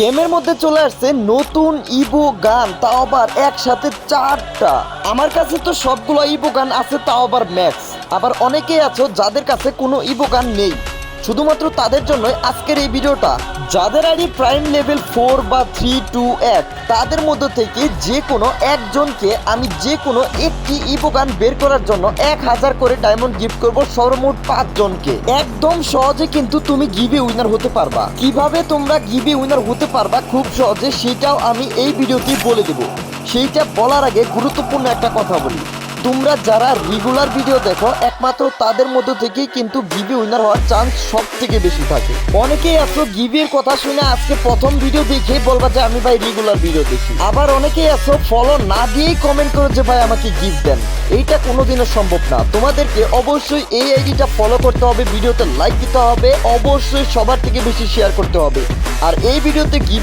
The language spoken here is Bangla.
গেমের মধ্যে চলে আসছে নতুন ইবো গান, তাও আবার একসাথে চারটা। আমার কাছে তো সবগুলো ইবো গান আছে, তাও আবার ম্যাক্স। আবার অনেকেই আছো যাদের কাছে কোনো ইবো গান নেই। শুধুমাত্র তাদের জন্যই আজকের এই ভিডিওটা। যাদের আইডি প্রাইম লেভেল ফোর বা থ্রি টু এক, তাদের মধ্যে থেকে যে কোনো একজনকে আমি যে কোনো একটি ইবো গান বের করার জন্য এক হাজার করে ডায়মন্ড গিফট করব সর্বমোট পাঁচ জনকে একদম সহজে কিন্তু তুমি গিভে উইনার হতে পারবা। কীভাবে তোমরা গিভে উইনার হতে পারবা খুব সহজে সেটাও আমি এই ভিডিওতেই বলে দেব। সেইটা বলার আগে গুরুত্বপূর্ণ একটা কথা বলি। তোমরা যারা রেগুলার ভিডিও দেখো, একমাত্র তাদের মধ্যে থেকেই কিন্তু গিভে উইনার হওয়ার চান্স সব থেকে বেশি থাকে। অনেকেই আছো গিভের কথা শুনে আজকে প্রথম ভিডিও দেখে বলবা যে আমি ভাই রেগুলার ভিডিও দেখি। আবার অনেকেই আছো ফলো না দিয়েই কমেন্ট করো যে ভাই আমাকে গিফট দেন। এইটা কোনোদিনও সম্ভব না। তোমাদেরকে অবশ্যই এই আইডিটা ফলো করতে হবে ভিডিওতে লাইক দিতে হবে, অবশ্যই সবার থেকে বেশি শেয়ার করতে হবে। আর এই ভিডিওতে গিভ